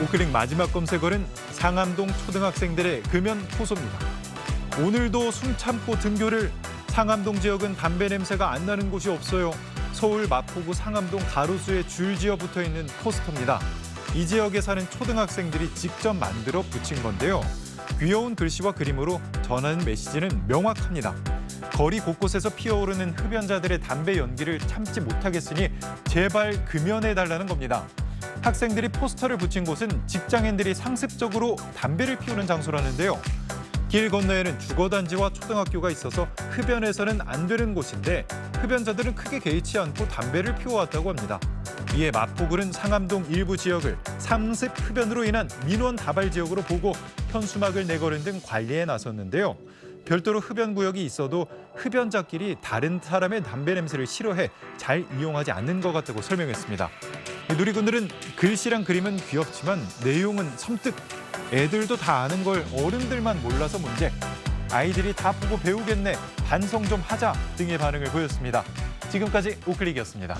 우클릭 마지막 검색어는 상암동 초등학생들의 금연 호소입니다. 오늘도 숨 참고 등교를 상암동 지역은 담배 냄새가 안 나는 곳이 없어요. 서울 마포구 상암동 가로수에 줄지어 붙어 있는 포스터입니다. 이 지역에 사는 초등학생들이 직접 만들어 붙인 건데요. 귀여운 글씨와 그림으로 전하는 메시지는 명확합니다. 거리 곳곳에서 피어오르는 흡연자들의 담배 연기를 참지 못하겠으니 제발 금연해달라는 겁니다. 학생들이 포스터를 붙인 곳은 직장인들이 상습적으로 담배를 피우는 장소라는데요. 길 건너에는 주거단지와 초등학교가 있어서 흡연해서는 안 되는 곳인데 흡연자들은 크게 개의치 않고 담배를 피워왔다고 합니다. 이에 마포구는 상암동 일부 지역을 상습 흡연으로 인한 민원 다발 지역으로 보고 현수막을 내거는 등 관리에 나섰는데요. 별도로 흡연 구역이 있어도 흡연자끼리 다른 사람의 담배 냄새를 싫어해 잘 이용하지 않는 것 같다고 설명했습니다. 이 누리꾼들은 글씨랑 그림은 귀엽지만 내용은 섬뜩 애들도 다 아는 걸 어른들만 몰라서 문제. 아이들이 다 보고 배우겠네. 반성 좀 하자 등의 반응을 보였습니다. 지금까지 우클릭이었습니다.